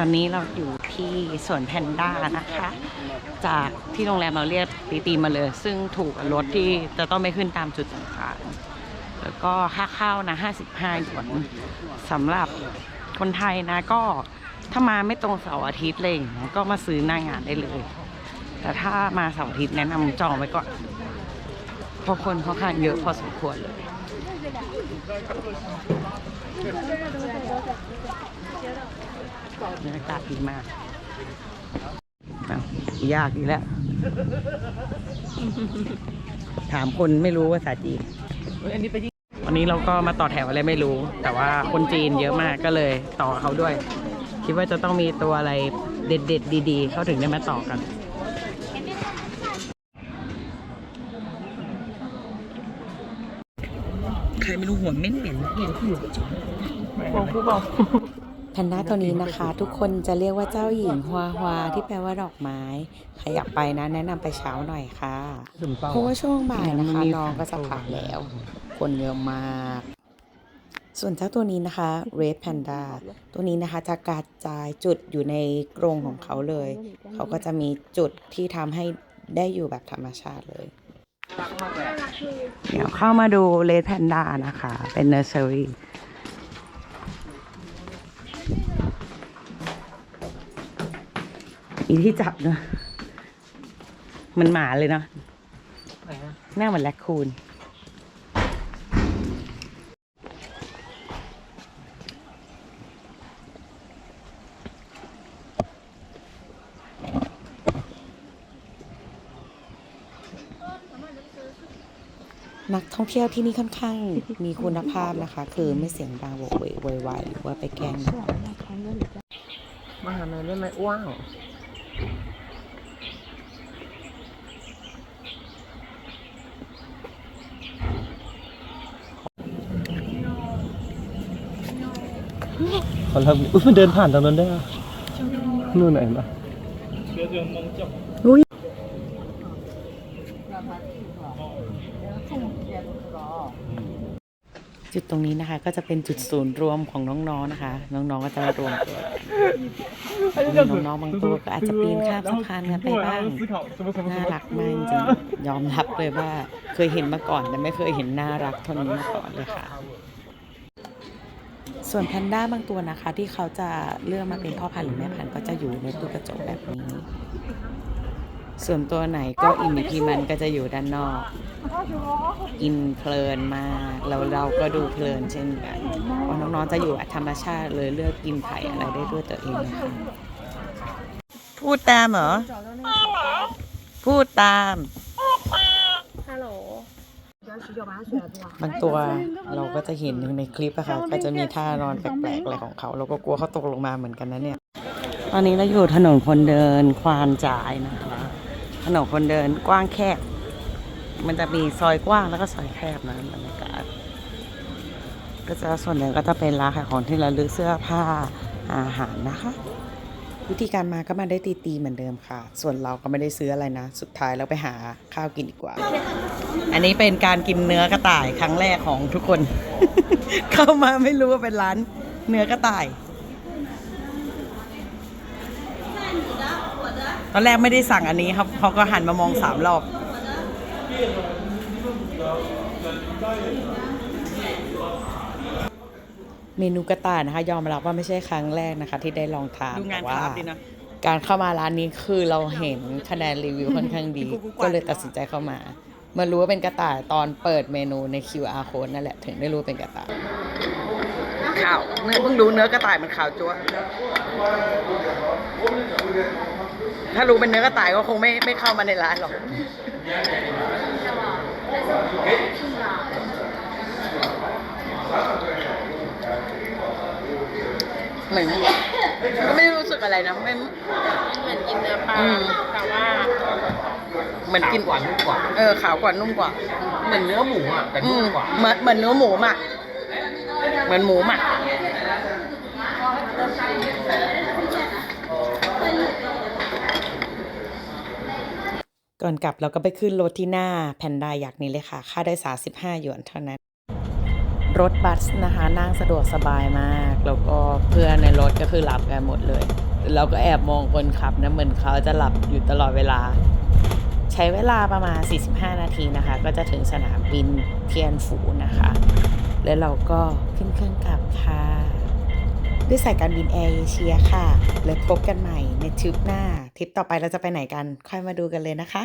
ตอนนี้เราอยู่ที่สวนแพนด้านะคะ จากที่โรงแรมเราเรียกตีตีมาเลย ซึ่งถูกรถที่จะต้องไปขึ้นตามจุดต่างๆแล้วก็ค่าเข้านะ 55หยวนสำหรับคนไทยนะก็ถ้ามาไม่ตรงเสาร์อาทิตย์อะไรอย่างเลยก็มาซื้อหน้างานได้เลย แต่ถ้ามาเสาร์อาทิตย์แนะนำจองไว้ก่อนเพราะคนค่อนข้างเยอะพอสมควรเลย บรรยากาศดีมากอ้าวยากอีกแล้ว ถามคนไม่รู้ภาษาจีนวันนี้เราก็มาต่อแถวอะไรไม่รู้ แต่ว่าคนจีนเยอะมากก็เลยต่อเขาด้วย คิดว่าจะต้องมีตัวอะไรเด็ดๆ ดีๆ เขาถึงได้มาต่อกันใครไม่รู้หัวเหม็นเหม็นเหม็นหัวบอกผู้บอก แพนด้าตัวนี้นะคะ ทุกคนจะเรียกว่าเจ้าหญิงฮวาฮวาที่แปลว่าดอกไม้ใครอยากไปนะ แนะนำไปเช้าหน่อยค่ะเพราะว่าช่วงบ่ายนะคะน้องก็จะพักแล้ว คนเยอะมาก ส่วนเจ้าตัวนี้นะคะ Red Panda ตัวนี้นะคะจะกระจายจุดอยู่ในกรงของเขาเลย เขาก็จะมีจุดที่ทำให้ได้อยู่แบบธรรมชาติเลย เดี๋ยวเข้ามาดูเลดแพนด้านะคะ เป็นเนอร์เซอรี่ อีที่จับเนอะมันหมาเลยเนาะหน้าเหมือนแรคคูนนักท่องเที่ยวที่นี่ค่อนข้างมีคุณภาพนะคะ คือไม่เสียงดังโวกเวกโวยวายหรือว่าไปแกล้งน้องมาหาหน่อยได้ไหมอ้วง เขาเริ่มอุ้ยมันเดินผ่านตรงนั้นได้อะนู่นไหนปะจุดตรงนี้นะคะ ก็จะเป็นจุดศูนย์รวมของน้องๆนะคะ น้องๆก็จะมารวมตัวกันมีน้องๆบางตัวก็อาจจะปีนข้ามสะพานกันไปบ้างน่ารักมากจริงๆยอมรับเลยว่า เคยเห็นมาก่อนแต่ไม่เคยเห็นน่ารักเท่านี้มาก่อนเลยค่ะ ส่วนแพนด้าบางตัวนะคะ ที่เขาจะเลือกมาเป็นพ่อพันธุ์หรือแม่พันธุ์ก็จะอยู่ในตู้กระจกแบบนี้ ส่วนตัวไหนก็อิมิพีมันก็จะอยู่ด้านนอก กินเพลินมากแล้วเราก็ดูเพลินเช่นกันเพราะน้องๆจะอยู่ธรรมชาติเลยเลือกกินไผ่อะไรได้ด้วยตัวเองนะคะพูดตามเหรอ พูดตาม บางตัวเราก็จะเห็นในคลิปอะค่ะก็จะมีท่านอนแปลกๆอะไรของเขา เราก็กลัวเขาตกลงมาเหมือนกันนะเนี่ย ตอนนี้เราอยู่ถนนคนเดินควานจ่ายนะคะ ถนนคนเดินกว้างแคบ มันจะมีซอยกว้างแล้วก็ซอยแคบนะบรรยากาศก็จะส่วนใหญ่ก็จะเป็นร้านขายของที่ระลึกเสื้อผ้าอาหารนะคะ วิธีการมาก็มาได้ตีๆเหมือนเดิมค่ะ ส่วนเราก็ไม่ได้ซื้ออะไรนะ สุดท้ายเราไปหาข้าวกินดีกว่า อันนี้เป็นการกินเนื้อกระต่ายครั้งแรกของทุกคน เข้ามาไม่รู้ว่าเป็นร้านเนื้อกระต่าย ตอนแรกไม่ได้สั่งอันนี้ครับเขาก็หันมามองสามรอบ เมนูกระต่ายนะคะ ยอมรับว่าไม่ใช่ครั้งแรกนะคะ ที่ได้ลองทานดูงานแต่ว่า คราฟต์ดีนะ การเข้ามาร้านนี้คือเราเห็นคะแนนรีวิวค่อนข้างดีกุ๊กกุ๊กกุ๊กก็เลยตัดสินใจเข้ามาเมื่อรู้ว่าเป็นกระต่ายตอนเปิดเมนูใน QR code นั่นแหละถึงได้รู้ว่าเป็นกระต่าย ข่าวเนื้อเพิ่งรู้เนื้อกระต่ายมันขาวจั๊วถ้ารู้เป็นเนื้อกระต่ายก็คงไม่ไม่เข้ามาในร้านหรอก เหมือนก็ไม่ได้รู้สึกอะไรนะไม่ เหมือนกินเนื้อปลาอืม แต่ว่าเหมือนกินหวานนุ่มกว่า เออขาวกว่านุ่มกว่า เหมือนเนื้อหมูอะแต่อืนุ่มมกว่าเหมือนเหมือนเนื้อหมูหมักเหมือนหมูหมักก่อนกลับเราก็ไปขึ้นรถที่หน้าแพนด้ายักษ์นี้เลยค่ะ ค่าโดยสาร15หยวนเท่านั้น รถบัสนะคะนั่งสะดวกสบายมาก แล้วก็เพื่อนในรถก็คือหลับกันหมดเลยเราก็แอบมองคนขับนะเหมือนเขาจะหลับอยู่ตลอดเวลา ใช้เวลาประมาณ 45 นาทีนะคะ ก็จะถึงสนามบินเทียนฝูนะคะ แล้วเราก็ขึ้นเครื่องกลับค่ะ ด้วยสายการบินแอร์เอเชียค่ะ แล้วพบกันใหม่ในทริปหน้าทริปต่อไปเราจะไปไหนกันค่อยมาดูกันเลยนะคะ